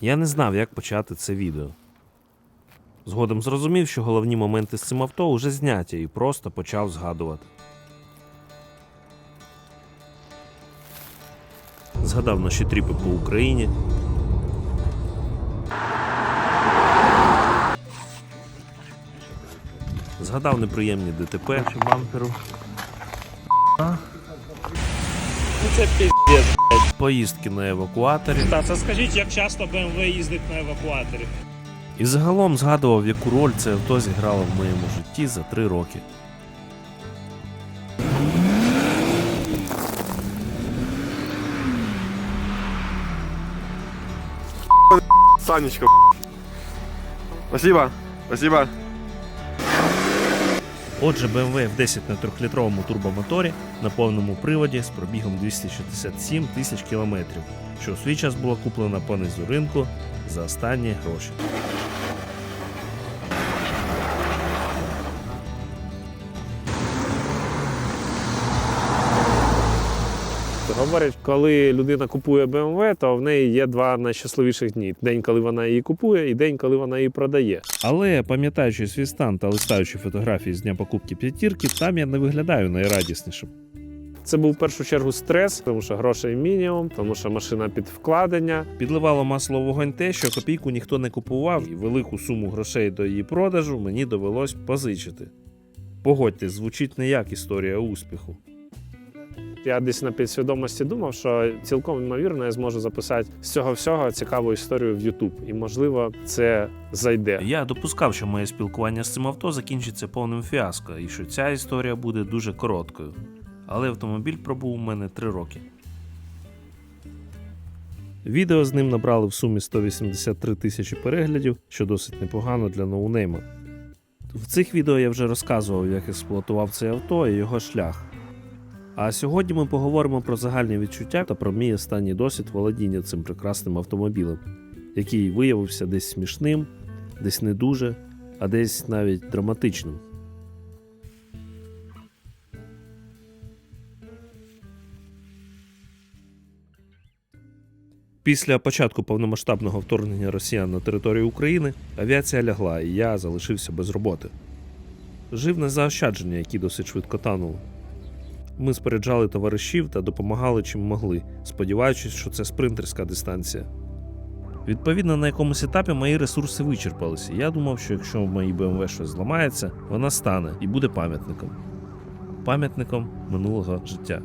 Я не знав, як почати це відео. Згодом зрозумів, що головні моменти з цим авто вже зняті і просто почав згадувати. Згадав наші тріпи по Україні. Згадав неприємні ДТП бамперу. Ну це піздець. Поїздки на евакуаторі. Та це скажіть, як часто BMW їздить на евакуаторі? І загалом згадував, яку роль це авто зіграло в моєму житті за три роки. Санечка. Спасибо. Спасибо. Отже, BMW F10 на 3-літровому турбомоторі на повному приводі з пробігом 267 тисяч кілометрів, що у свій час була куплена по низу ринку за останні гроші. Говорять, коли людина купує BMW, то в неї є два найщасливіших дні: день, коли вона її купує, і день, коли вона її продає. Але пам'ятаючи свій стан та листаючи фотографії з дня покупки п'ятірки, там я не виглядаю найрадіснішим. Це був в першу чергу стрес, тому що грошей мінімум, тому що машина під вкладення. Підливало масло вогонь те, що копійку ніхто не купував, і велику суму грошей до її продажу мені довелось позичити. Погодьте, звучить не як історія успіху. Я десь на підсвідомості думав, що цілком ймовірно я зможу записати з цього всього цікаву історію в YouTube. І можливо, це зайде. Я допускав, що моє спілкування з цим авто закінчиться повним фіаско, і що ця історія буде дуже короткою. Але автомобіль пробув у мене 3 роки. Відео з ним набрали в сумі 183 тисячі переглядів, що досить непогано для ноунейма. В цих відео я вже розказував, як експлуатував це авто і його шлях. А сьогодні ми поговоримо про загальні відчуття та про мій останній досвід володіння цим прекрасним автомобілем, який виявився десь смішним, десь не дуже, а десь навіть драматичним. Після початку повномасштабного вторгнення росіян на територію України авіація лягла, і я залишився без роботи. Жив на заощадження, які досить швидко танули. Ми споряджали товаришів та допомагали чим могли, сподіваючись, що це спринтерська дистанція. Відповідно, на якомусь етапі мої ресурси вичерпалися. Я думав, що якщо в моїй BMW щось зламається, вона стане і буде пам'ятником. Пам'ятником минулого життя.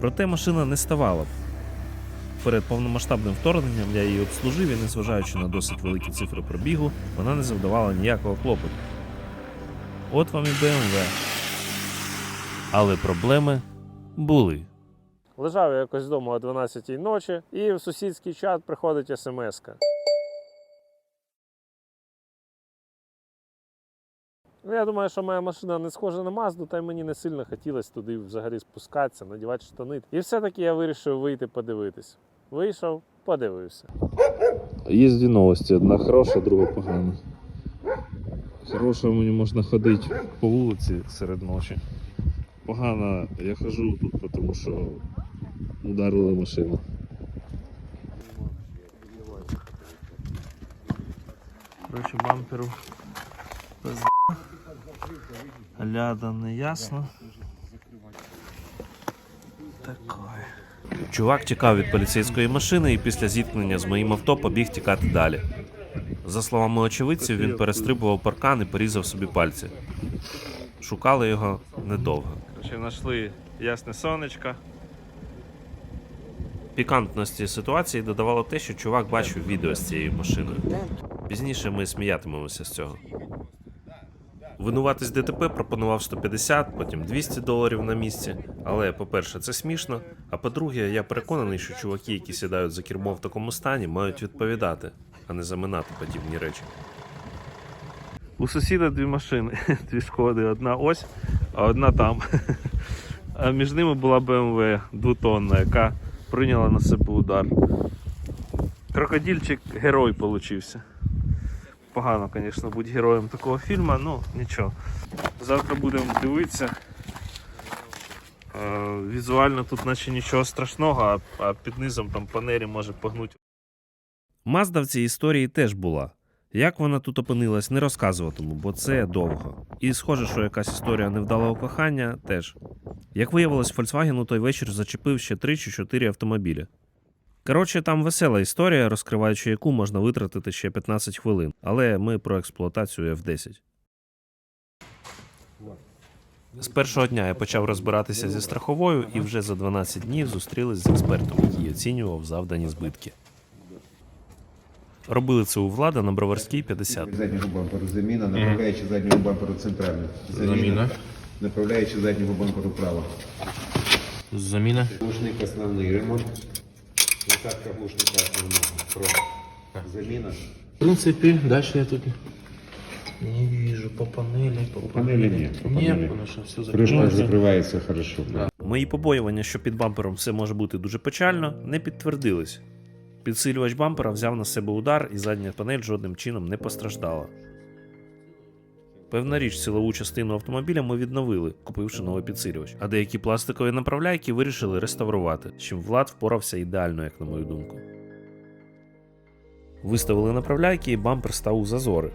Проте машина не ставала. Перед повномасштабним вторгненням я її обслужив і, незважаючи на досить великі цифри пробігу, вона не завдавала ніякого клопоту. От вам і BMW. Але проблеми були. Лежав я якось вдома о 12 ночі, і в сусідський чат приходить смс-ка. Ну, я думаю, що моя машина не схожа на Мазду, та й мені не сильно хотілося туди взагалі спускатися, надівати штани. І все-таки я вирішив вийти подивитись. Вийшов, подивився. Є дві новості: одна хороша, друга погана. Хороша мені можна ходити по вулиці серед ночі. Погана, я хожу тут, тому що ударила машину. Короче, бамперу пизда. Ляда не ясно. Такое. Чувак тікав від поліцейської машини і після зіткнення з моїм авто побіг тікати далі. За словами очевидців, він перестрибував паркан і порізав собі пальці. Шукали його недовго. Короче, знайшли ясне сонечко. Пікантності ситуації додавало те, що чувак бачив відео з цією машиною. Пізніше ми сміятимемося з цього. Винуватись ДТП пропонував 150, потім 200 доларів на місці. Але, по-перше, це смішно. А по-друге, я переконаний, що чуваки, які сідають за кермо в такому стані, мають відповідати, а не заминати подібні речі. У сусіда дві машини, дві шкоди, одна ось, а одна там. А між ними була BMW двотонна, яка прийняла на себе удар. Крокодильчик герой получився. Погано, звісно, бути героєм такого фільму, ну нічого. Завтра будемо дивитися. Е, Візуально тут наче нічого страшного, а, а під низом там панері може погнути Мазда в цій історії теж була. Як вона тут опинилась, не розказуватиму, бо це довго. І схоже, що якась історія невдалого кохання теж. Як виявилось, Volkswagen у той вечір зачепив ще 3 чи 4 автомобілі. Коротше, там весела історія, розкриваючи яку можна витратити ще 15 хвилин, але ми про експлуатацію F10. З першого дня я почав розбиратися зі страховою і вже за 12 днів зустрілись з експертом, який оцінював завдані збитки. Робили це у влада на Броварській 50. Заднього бамперу заміна, направляючи заднього бамперу центральну. Заміна. Направляючи заднього бамперу право. Заміна. Глушник основний ремонт. Насадка глушника основного. Право. Заміна. В принципе, дальше я тут не вижу по панели. По, панели нет, по панели. Нет, потому что все Кришка закрыто. закривається хорошо. Мої побоювання, що під бампером все може бути дуже печально, не підтвердились. Підсилювач бампера взяв на себе удар, і задня панель жодним чином не постраждала. Певна річ, силову частину автомобіля ми відновили, купивши новий підсилювач, а деякі пластикові направляйки вирішили реставрувати, чим Влад впорався ідеально, як на мою думку. Виставили направляйки, і бампер став у зазори.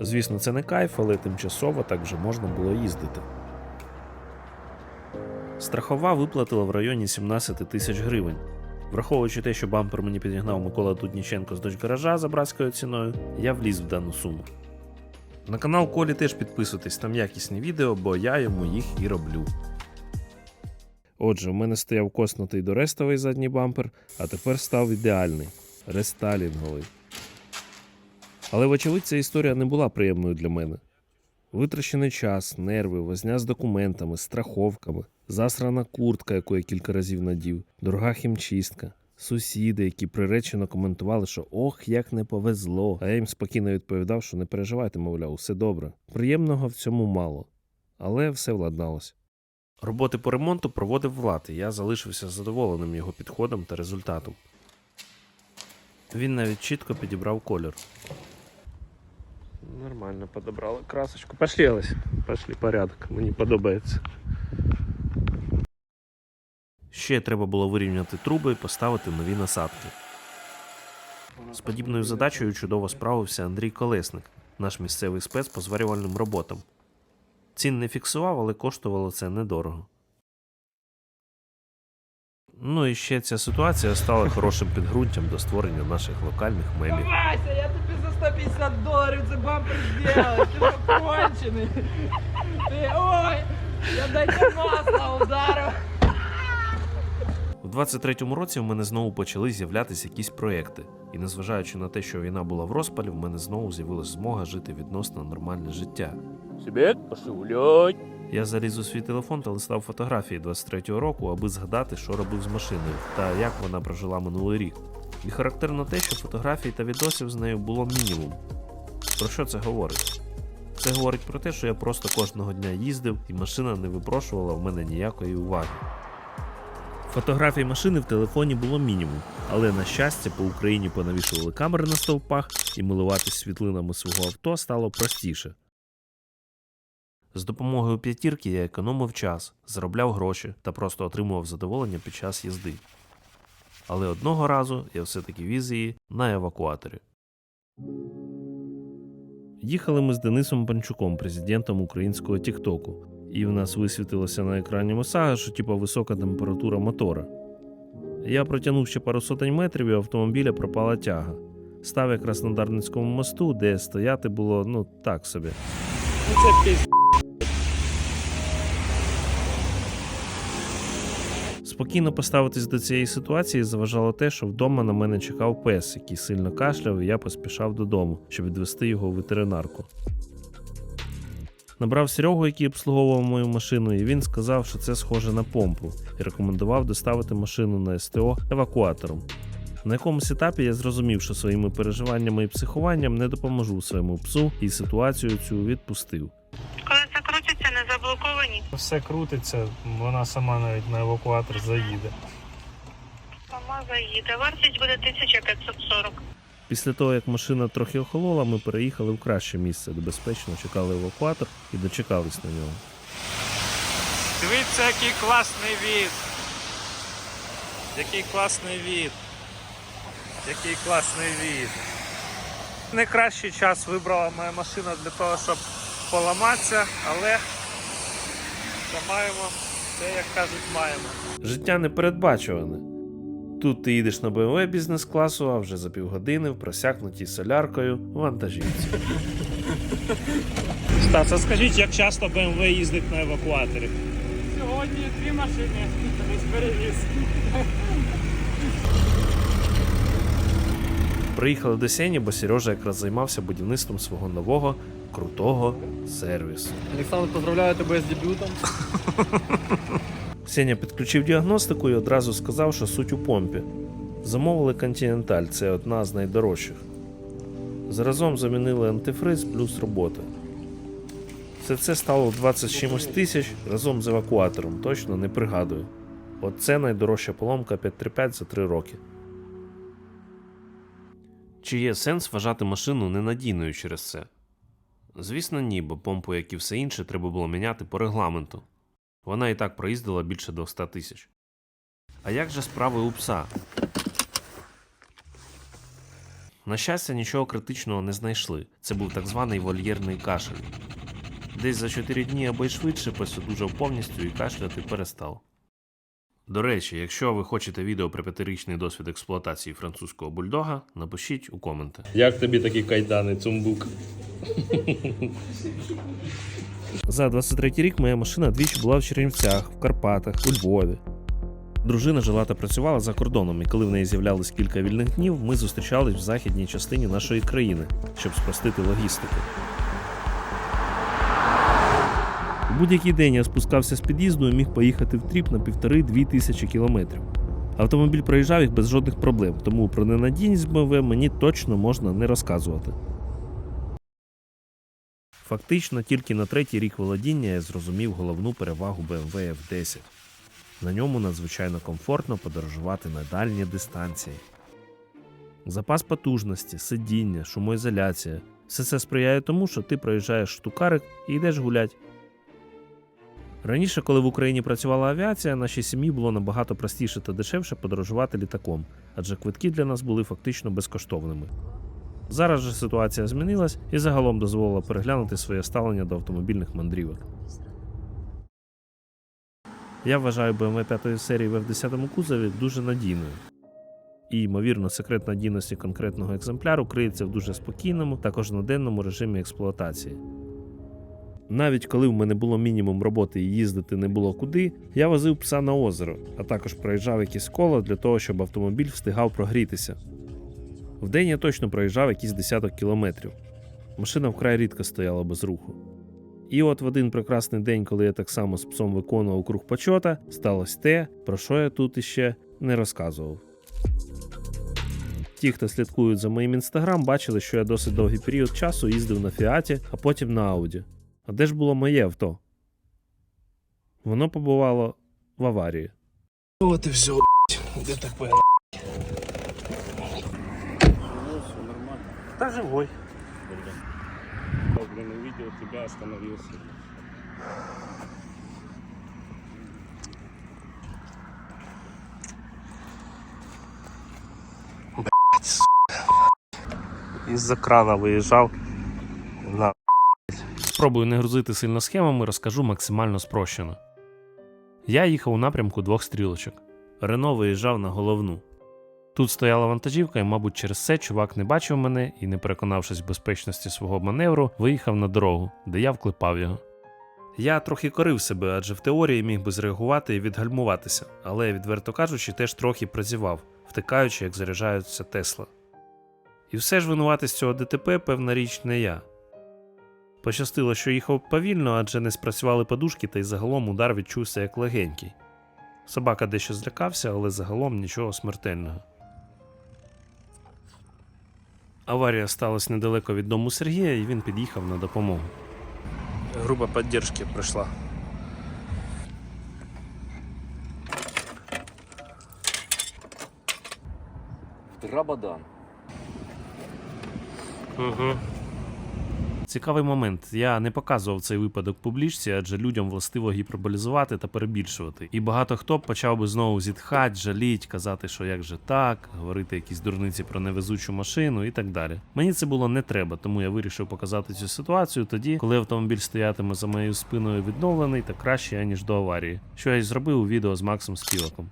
Звісно, це не кайф, але тимчасово так вже можна було їздити. Страхова виплатила в районі 17 тисяч гривень. Враховуючи те, що бампер мені підігнав Микола Дудніченко з дочь гаража за братською ціною, я вліз в дану суму. На канал Колі теж підписуйтесь, там якісні відео, бо я йому їх і роблю. Отже, у мене стояв коснутий дорестовий задній бампер, а тепер став ідеальний рестайлінговий. Але, вочевидь, ця історія не була приємною для мене. Витрачений час, нерви, возня з документами, страховками, засрана куртка, яку я кілька разів надів, дорога хімчистка, сусіди, які приречено коментували, що ох, як не повезло. А я їм спокійно відповідав, що не переживайте, мовляв, все добре. Приємного в цьому мало, але все владналось. Роботи по ремонту проводив Влад, і я залишився задоволеним його підходом та результатом. Він навіть чітко підібрав колір. Нормально подобрали красочку. Пошли, Олесь. Пошли, порядок. Мені подобається. Ще треба було вирівняти труби і поставити нові насадки. З подібною задачею чудово справився Андрій Колесник, наш місцевий спец по зварювальним роботам. Цін не фіксував, але коштувало це недорого. Ну і ще ця ситуація стала хорошим підґрунтям до створення наших локальних мемів. 150 доларів це бампер зробив. Ти що кончений. Ти, ой, я дайте масла ударив. У 23-му році в мене знову почали з'являтися якісь проекти, і незважаючи на те, що війна була в розпалі, в мене знову з'явилася змога жити відносно нормальне життя. Себе пошли гулять. Я заліз у свій телефон та листав фотографії 23-го року, аби згадати, що робив з машиною та як вона прожила минулий рік. І характерно те, що фотографій та відосів з нею було мінімум. Про що це говорить? Це говорить про те, що я просто кожного дня їздив, і машина не випрошувала в мене ніякої уваги. Фотографій машини в телефоні було мінімум, але на щастя, по Україні понавішували камери на стовпах, і милуватись світлинами свого авто стало простіше. З допомогою п'ятірки я економив час, заробляв гроші та просто отримував задоволення під час їзди. Але одного разу я все-таки віз її на евакуаторі. Їхали ми з Денисом Панчуком, президентом українського Тіктоку, і в нас висвітилося на екрані Мосага, що типа висока температура мотора. Я протягнув ще пару сотень метрів, і автомобіля пропала тяга. Став якраз на Дарницькому мосту, де стояти було ну так собі. Ну це Спокійно поставитись до цієї ситуації заважало те, що вдома на мене чекав пес, який сильно кашляв, і я поспішав додому, щоб відвести його у ветеринарку. Набрав Серегу, який обслуговував мою машину, і він сказав, що це схоже на помпу, і рекомендував доставити машину на СТО евакуатором. На якомусь етапі я зрозумів, що своїми переживаннями і психуванням не допоможу своєму псу, і ситуацію цю відпустив. Коли це не заблоковані. Все крутиться, вона сама навіть на евакуатор заїде. Сама заїде. Вартість буде 1540. Після того, як машина трохи охолола, ми переїхали в краще місце, де безпечно чекали евакуатор і дочекались на нього. Дивіться, який класний від. Який класний від. Який класний від. Найкращий час вибрала моя машина для того, щоб поламатися, але що маємо, це як кажуть, маємо. Життя непередбачуване. Тут ти їдеш на BMW бізнес-класу, а вже за півгодини в просякнутій соляркою вантажівці. Стас, а скажіть, як часто BMW їздить на евакуаторі? Сьогодні дві машини десь перевіз. Приїхали до Сені, бо Сережа якраз займався будівництвом свого нового крутого сервісу. Олександр, поздравляю тебе з дебютом. Сеня підключив діагностику і одразу сказав, що суть у помпі. Замовили Continental, це одна з найдорожчих. Заразом замінили антифриз плюс роботи. Все це стало 20 чимось тисяч разом з евакуатором, точно не пригадую. От це найдорожча поломка 535 за 3 роки. Чи є сенс вважати машину ненадійною через це? Звісно, ні, бо помпу, як і все інше, треба було міняти по регламенту. Вона і так проїздила більше 200 тисяч. А як же справи у пса? На щастя, нічого критичного не знайшли. Це був так званий вольєрний кашель. Десь за 4 дні або й швидше пес одужав повністю і кашляти перестав. До речі, якщо ви хочете відео про п'ятирічний досвід експлуатації французького бульдога, напишіть у коменти. Як тобі такі кайдани, цумбук? За 23 рік моя машина двічі була в Чернівцях, в Карпатах, у Львові. Дружина жила та працювала за кордоном, і коли в неї з'являлось кілька вільних днів, ми зустрічались в західній частині нашої країни, щоб спростити логістику. У будь-який день я спускався з під'їзду і міг поїхати в тріп на півтори-дві тисячі кілометрів. Автомобіль проїжджав їх без жодних проблем, тому про ненадійність BMW мені точно можна не розказувати. Фактично, тільки на третій рік володіння я зрозумів головну перевагу BMW F10. На ньому надзвичайно комфортно подорожувати на дальні дистанції. Запас потужності, сидіння, шумоізоляція все це сприяє тому, що ти проїжджаєш штукарик і йдеш гулять. Раніше, коли в Україні працювала авіація, нашій сім'ї було набагато простіше та дешевше подорожувати літаком, адже квитки для нас були фактично безкоштовними. Зараз же ситуація змінилась і загалом дозволила переглянути своє ставлення до автомобільних мандрівок. Я вважаю BMW 5 серії в F10 кузові дуже надійною. І, ймовірно, секрет надійності конкретного екземпляру криється в дуже спокійному та кожноденному режимі експлуатації. Навіть коли в мене було мінімум роботи і їздити не було куди, я возив пса на озеро, а також проїжджав якісь коло для того, щоб автомобіль встигав прогрітися. Вдень я точно проїжджав якісь десяток кілометрів. Машина вкрай рідко стояла без руху. І от в один прекрасний день, коли я так само з псом виконував круг почота, сталося те, про що я тут іще не розказував. Ті, хто слідкують за моїм інстаграм, бачили, що я досить довгий період часу їздив на Фіаті, а потім на Ауді. А де ж було моє авто? Воно побувало в аварії. От і все, де ДТП. Та живой. блин, увидел тебя, остановился. Із-за крана виїжджав. Спробую не грузити сильно схемами, розкажу максимально спрощено. Я їхав у напрямку двох стрілочок. Рено виїжджав на головну. Тут стояла вантажівка, і, мабуть, через це чувак не бачив мене і, не переконавшись в безпечності свого маневру, виїхав на дорогу, де я вклепав його. Я трохи корив себе, адже в теорії міг би зреагувати і відгальмуватися, але, відверто кажучи, теж трохи прозівав, втикаючи, як заряджаються Тесла. І все ж винувати з цього ДТП, певна річ, не я. Пощастило, що їхав повільно, адже не спрацювали подушки, та й загалом удар відчувся як легенький. Собака дещо злякався, але загалом нічого смертельного. Аварія сталася недалеко від дому Сергія, і він під'їхав на допомогу. Група підтримки прийшла. Рабадан. Угу. Цікавий момент. Я не показував цей випадок публічці, адже людям властиво гіперболізувати та перебільшувати. І багато хто почав би знову зітхать, жаліть, казати, що як же так, говорити якісь дурниці про невезучу машину і так далі. Мені це було не треба, тому я вирішив показати цю ситуацію тоді, коли автомобіль стоятиме за моєю спиною відновлений та краще аніж до аварії, що я й зробив у відео з Максом Співаком.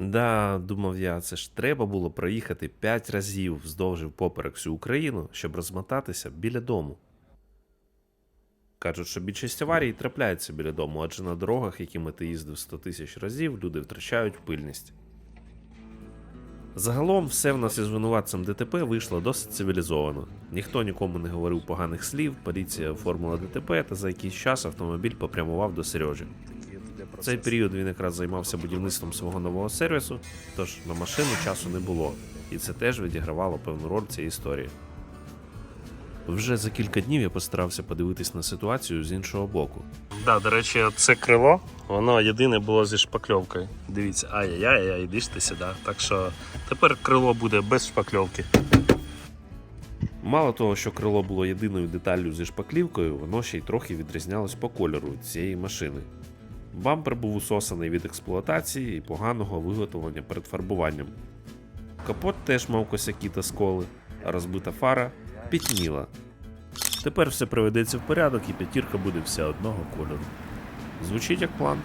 Да, думав я, це ж треба було проїхати 5 разів вздовж поперек всю Україну, щоб розмотатися біля дому. Кажуть, що більшість аварій трапляється біля дому, адже на дорогах, якими ти їздив 100 тисяч разів, люди втрачають пильність. Загалом все в нас із винуватцем ДТП вийшло досить цивілізовано. Ніхто нікому не говорив поганих слів, поліція оформила ДТП, та за якийсь час автомобіль попрямував до Сережі. В цей період він якраз займався будівництвом свого нового сервісу, тож на машину часу не було, і це теж відігравало певну роль в цій історії. Вже за кілька днів я постарався подивитись на ситуацію з іншого боку. Да, до речі, це крило, воно єдине було зі шпакльовкою. Дивіться, ай-яй-яй, іди ж ти сюди. Так що тепер крило буде без шпакльовки. Мало того, що крило було єдиною деталлю зі шпаклівкою, воно ще й трохи відрізнялось по кольору цієї машини. Бампер був усосаний від експлуатації і поганого виготовлення перед фарбуванням. Капот теж мав косяки та сколи, а розбита фара пітніла. Тепер все приведеться в порядок і п'ятірка буде вся одного кольору. Звучить як план.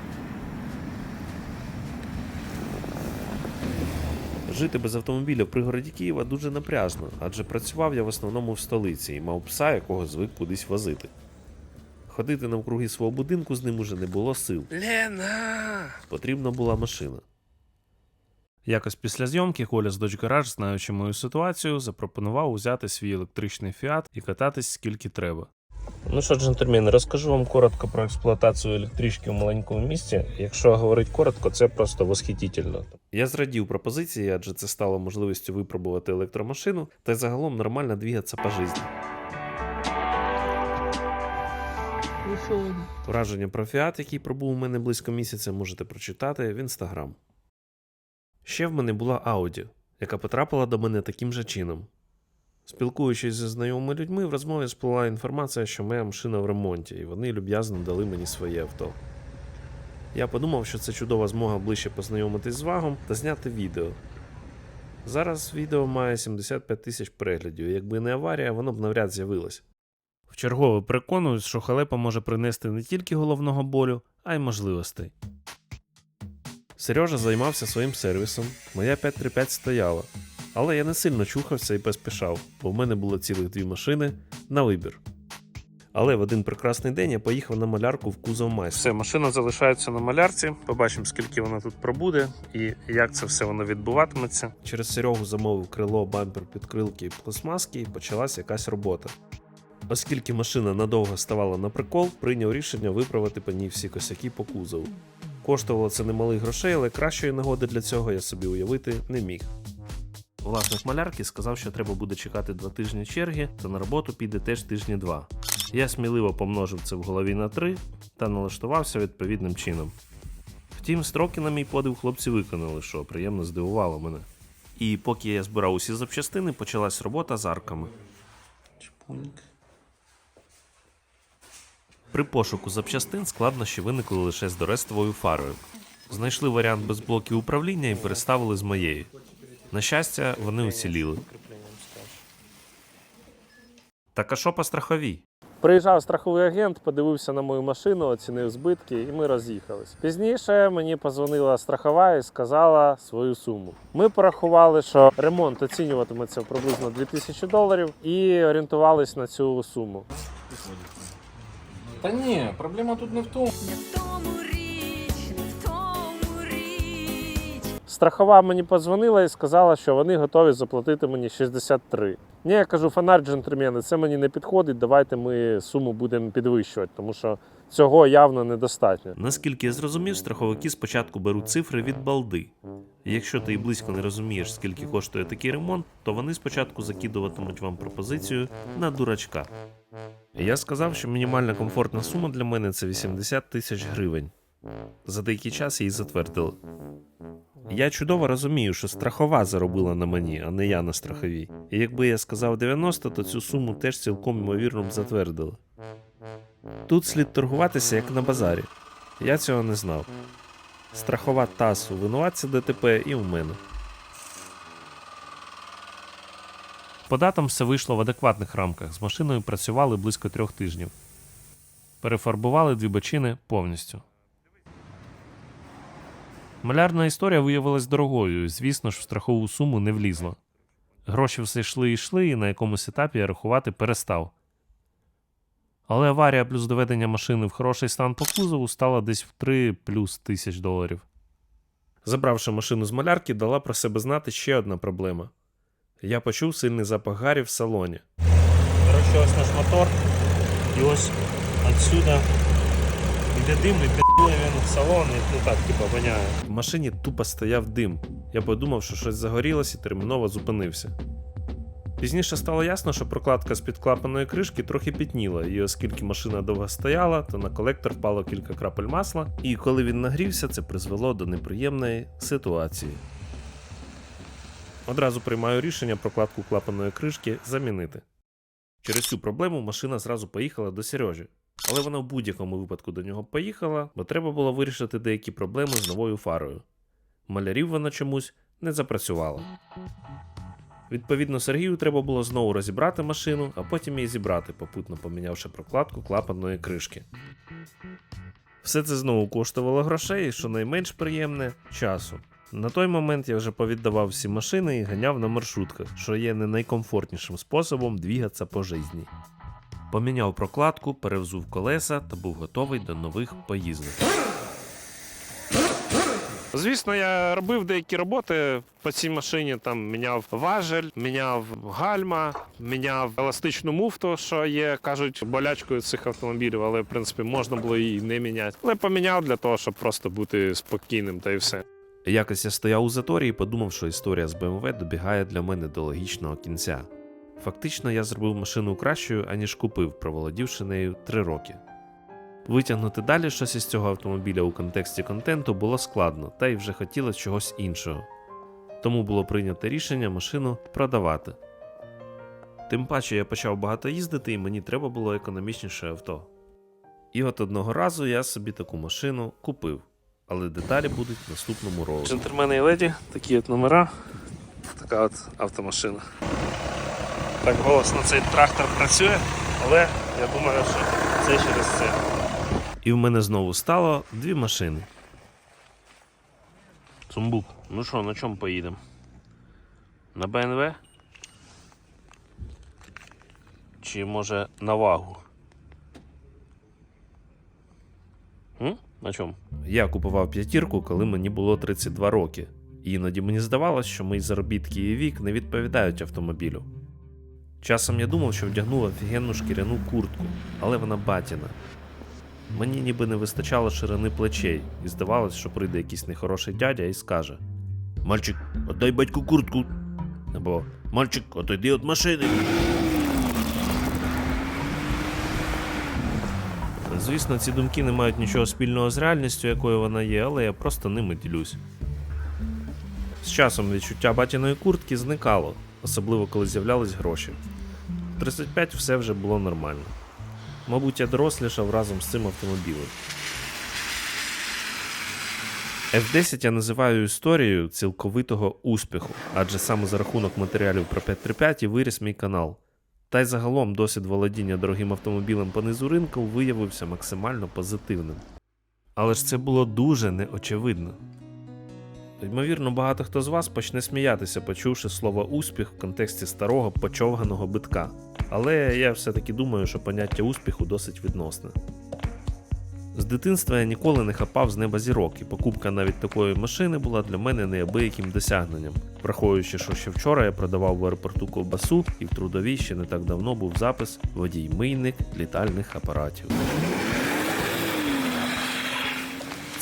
Жити без автомобіля в пригороді Києва дуже напряжно, адже працював я в основному в столиці і мав пса, якого звик кудись возити. Ходити навкруги свого будинку з ним уже не було сил. Лена! Потрібна була машина. Якось після зйомки Коля з Dodge Garage, знаючи мою ситуацію, запропонував узяти свій електричний фіат і кататись скільки треба. Ну що, джентльмени, розкажу вам коротко про експлуатацію електрички в маленькому місті. Якщо говорити коротко, це просто восхитительно. Я зрадів пропозиції, адже це стало можливістю випробувати електромашину та й загалом нормально двігатися по житті. Враження про фіат, який пробув у мене близько місяця, можете прочитати в інстаграм. Ще в мене була Audi, яка потрапила до мене таким же чином. Спілкуючись зі знайомими людьми, в розмові сплила інформація, що моя машина в ремонті, і вони люб'язно дали мені своє авто. Я подумав, що це чудова змога ближче познайомитись з вагом та зняти відео. Зараз відео має 75 тисяч переглядів, і якби не аварія, воно б навряд з'явилось. Вчергове переконуюсь, що халепа може принести не тільки головного болю, а й можливостей. Сережа займався своїм сервісом, моя 535 стояла. Але я не сильно чухався і поспішав, бо в мене було цілих дві машини на вибір. Але в один прекрасний день я поїхав на малярку в кузов майстра. Все, машина залишається на малярці. Побачимо, скільки вона тут пробуде і як це все воно відбуватиметься. Через Серегу замовив крило, бампер, підкрилки і пластмаски, і почалась якась робота. Оскільки машина надовго ставала на прикол, прийняв рішення виправити по ній всі косяки по кузову. Коштувало це немалих грошей, але кращої нагоди для цього я собі уявити не міг. Власник малярки сказав, що треба буде чекати два тижні черги, та на роботу піде теж тижні два. Я сміливо помножив це в голові на три та налаштувався відповідним чином. Втім, строки на мій подив хлопці виконали, що приємно здивувало мене. І поки я збирав усі запчастини, почалась робота з арками. При пошуку запчастин складнощі виникли лише з дорестовою фарою. Знайшли варіант без блоків управління і переставили з моєї. На щастя, вони уціліли. Так а що по страховій? Приїжджав страховий агент, подивився на мою машину, оцінив збитки, і ми роз'їхались. Пізніше мені позвонила страхова і сказала свою суму. Ми порахували, що ремонт оцінюватиметься приблизно 2000 доларів, і орієнтувались на цю суму. Та ні, проблема тут не в тому. Не в тому річ, не в тому річ. Страхова мені подзвонила і сказала, що вони готові заплатити мені 63. Ні, я кажу, фонарь джентльмени, це мені не підходить. Давайте ми суму будемо підвищувати, тому що цього явно недостатньо. Наскільки я зрозумів, страховики спочатку беруть цифри від балди. Якщо ти і близько не розумієш, скільки коштує такий ремонт, то вони спочатку закидуватимуть вам пропозицію на дурачка. Я сказав, що мінімальна комфортна сума для мене це 80 тисяч гривень. За деякий час її затвердили. Я чудово розумію, що страхова заробила на мені, а не я на страховій. І якби я сказав 90, то цю суму теж цілком ймовірно б затвердили. Тут слід торгуватися як на базарі. Я цього не знав. Страхова ТАСС у винуватця ДТП і у мене. По датам все вийшло в адекватних рамках. З машиною працювали близько трьох тижнів. Перефарбували дві бочини повністю. Малярна історія виявилась дорогою, звісно ж, в страхову суму не влізло. Гроші все йшли і йшли, і на якомусь етапі я рахувати перестав. Але аварія плюс доведення машини в хороший стан по кузову стала десь в 3 плюс тисяч доларів. Забравши машину з малярки, дала про себе знати ще одна проблема. Я почув сильний запах гарі в салоні. Коротше, ось наш мотор, і ось отсюда йде дим, і підує він в салон, і ну так, типа, воняє. В машині тупо стояв дим. Я подумав, що щось загорілося і терміново зупинився. Пізніше стало ясно, що прокладка з під клапаної кришки трохи пітніла, і оскільки машина довго стояла, то на колектор впало кілька крапель масла, і коли він нагрівся, це призвело до неприємної ситуації. Одразу приймаю рішення прокладку клапаної кришки замінити. Через цю проблему машина зразу поїхала до Сережі. Але вона в будь-якому випадку до нього поїхала, бо треба було вирішити деякі проблеми з новою фарою. Малярів вона чомусь не запрацювала. Відповідно, Сергію треба було знову розібрати машину, а потім її зібрати, попутно помінявши прокладку клапанної кришки. Все це знову коштувало грошей, і, що найменш приємне часу. На той момент я вже повіддавав всі машини і ганяв на маршрутках, що є не найкомфортнішим способом двігатися по житті. Поміняв прокладку, перевзув колеса та був готовий до нових поїздок. Звісно, я робив деякі роботи по цій машині. Там міняв важель, міняв гальма, міняв еластичну муфту, що є, кажуть, болячкою цих автомобілів, але в принципі можна було її не міняти. Але поміняв для того, щоб просто бути спокійним та й все. Якось я стояв у заторі і подумав, що історія з BMW добігає для мене до логічного кінця. Фактично, я зробив машину кращою, аніж купив, проволодівши нею три роки. Витягнути далі щось із цього автомобіля у контексті контенту було складно, та й вже хотілося чогось іншого. Тому було прийнято рішення машину продавати. Тим паче я почав багато їздити, і мені треба було економічніше авто. І от одного разу я собі таку машину купив, але деталі будуть в наступному ролику. Джентльмени і леді, такі от номера, така от автомашина. Так голосно цей трактор працює, але я думаю, що це через це. І в мене знову стало дві машини. Цумбук, ну що, на чому поїдемо? На БНВ? Чи може на вагу? М? На чому? Я купував п'ятірку, коли мені було 32 роки. І іноді мені здавалось, що мої заробітки і вік не відповідають автомобілю. Часом я думав, що вдягнув офігенну шкіряну куртку, але вона батіна. Мені ніби не вистачало ширини плечей, і здавалось, що прийде якийсь нехороший дядя і скаже: Мальчик, отдай батьку куртку. Або Мальчик, отойди від машини. Звісно, ці думки не мають нічого спільного з реальністю, якою вона є, але я просто ними ділюсь. З часом відчуття батіної куртки зникало, особливо коли з'являлись гроші. В 35 все вже було нормально. Мабуть, я дорослішав разом з цим автомобілем. F10 я називаю історією цілковитого успіху, адже саме за рахунок матеріалів про 535 і виріс мій канал. Та й загалом досвід володіння дорогим автомобілем по низу ринку виявився максимально позитивним. Але ж це було дуже неочевидно. Ймовірно, багато хто з вас почне сміятися, почувши слово успіх в контексті старого почовганого битка. Але я все-таки думаю, що поняття успіху досить відносне. З дитинства я ніколи не хапав з неба зірок, і покупка навіть такої машини була для мене неабияким досягненням, враховуючи, що ще вчора я продавав в аеропорту ковбасу, і в трудовій ще не так давно був запис водій мийник літальних апаратів.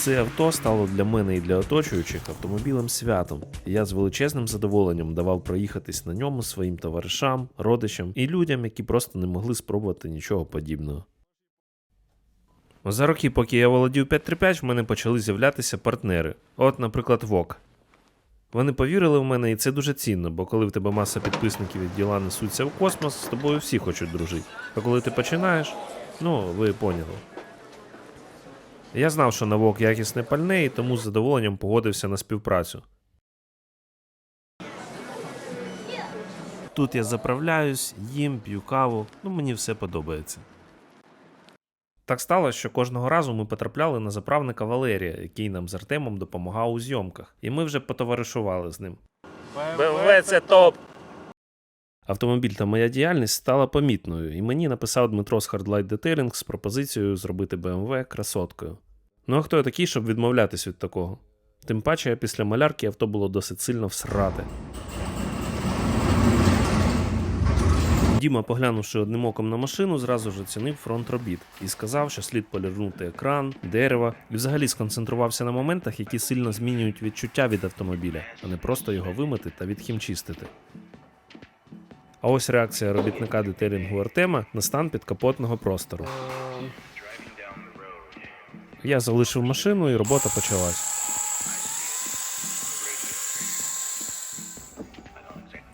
Це авто стало для мене і для оточуючих автомобілем святом. Я з величезним задоволенням давав проїхатись на ньому своїм товаришам, родичам і людям, які просто не могли спробувати нічого подібного. За роки, поки я володів 535, в мене почали з'являтися партнери. От, наприклад, ВОК. Вони повірили в мене, і це дуже цінно, бо коли в тебе маса підписників і діла несуться в космос, з тобою всі хочуть дружити. А коли ти починаєш, ну, ви поняли. Я знав, що на ВОК якісне пальне, і тому з задоволенням погодився на співпрацю. Тут я заправляюсь, їм, п'ю каву, ну мені все подобається. Так сталося, що кожного разу ми потрапляли на заправника Валерія, який нам з Артемом допомагав у зйомках, і ми вже потоваришували з ним. БМВ це топ! Автомобіль та моя діяльність стала помітною, і мені написав Дмитро з Hardlight Detailing з пропозицією зробити BMW красоткою. Ну а хто я такий, щоб відмовлятись від такого? Тим паче, після малярки авто було досить сильно всрати. Діма, поглянувши одним оком на машину, зразу ж оцінив фронт робіт і сказав, що слід полірнути екран, дерева, і взагалі сконцентрувався на моментах, які сильно змінюють відчуття від автомобіля, а не просто його вимити та відхімчистити. А ось реакція робітника детелінгу Артема на стан підкапотного простору. Я залишив машину і робота почалась.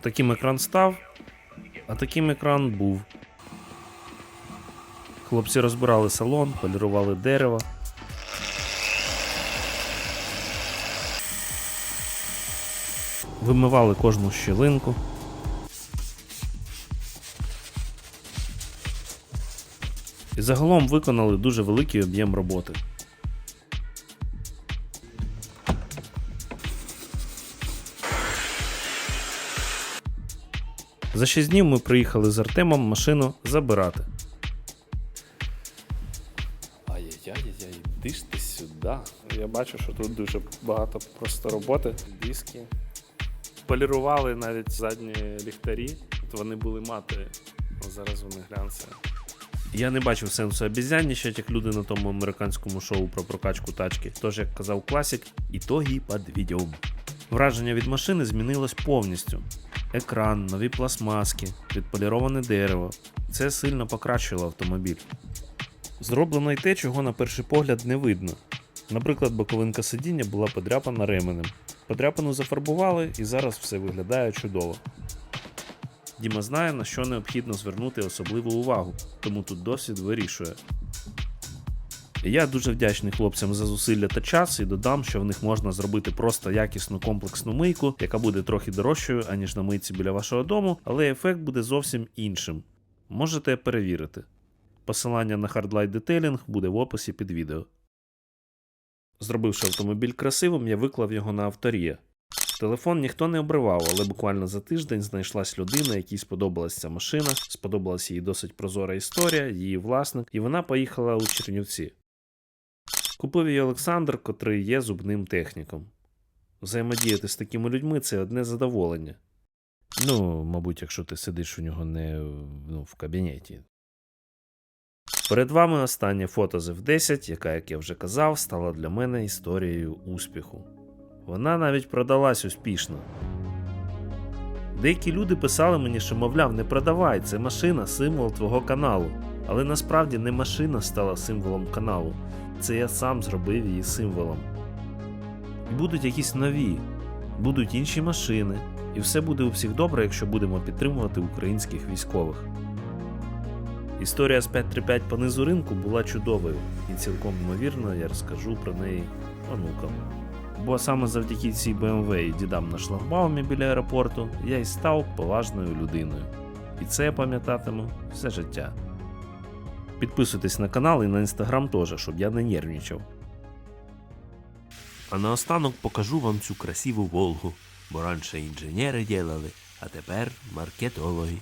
Таким екран став, а таким екран був. Хлопці розбирали салон, полірували дерево. Вимивали кожну щілинку. І загалом виконали дуже великий об'єм роботи. За 6 днів ми приїхали з Артемом машину забирати. Ай-яй-яй-яй, іди ж ти сюди. Я бачу, що тут дуже багато просто роботи. Диски. Полірували навіть задні ліхтарі. Вони були мати. а зараз вони глянцеві. Я не бачив сенсу обізяннічать, як люди на тому американському шоу про прокачку тачки. Тож, як казав класик, ітоги під відео. Враження від машини змінилось повністю. Екран, нові пластмаски, відполіроване дерево. Це сильно покращило автомобіль. Зроблено й те, чого на перший погляд не видно. Наприклад, боковинка сидіння була подряпана ременем. Подряпану зафарбували і зараз все виглядає чудово. Діма знає, на що необхідно звернути особливу увагу, тому тут досвід вирішує. Я дуже вдячний хлопцям за зусилля та час і додам, що в них можна зробити просто якісну комплексну мийку, яка буде трохи дорожчою, аніж на мийці біля вашого дому, але ефект буде зовсім іншим. Можете перевірити. Посилання на Hardlight Detailing буде в описі під відео. Зробивши автомобіль красивим, я виклав його на авторія. Телефон ніхто не обривав, але буквально за тиждень знайшлась людина, якій сподобалась ця машина, сподобалась їй досить прозора історія, її власник, і вона поїхала у Чернівці. Купив її Олександр, котрий є зубним техніком. Взаємодіяти з такими людьми це одне задоволення. Ну, мабуть, якщо ти сидиш у нього не ну, в кабінеті. Перед вами останнє фото з F10, яка, як я вже казав, стала для мене історією успіху. Вона навіть продалась успішно. Деякі люди писали мені, що, мовляв, не продавай, це машина символ твого каналу. Але насправді не машина стала символом каналу, це я сам зробив її символом. І будуть якісь нові, будуть інші машини, і все буде у всіх добре, якщо будемо підтримувати українських військових. Історія з 535 по низу ринку була чудовою, і цілком ймовірно я розкажу про неї онукам. Бо саме завдяки цій BMW і дідам на шлагбаумі біля аеропорту я й став поважною людиною. І це я пам'ятатиму все життя. Підписуйтесь на канал і на інстаграм теж, щоб я не нервничав. А наостанок покажу вам цю красиву Волгу, бо раніше інженери ділали, а тепер маркетологи.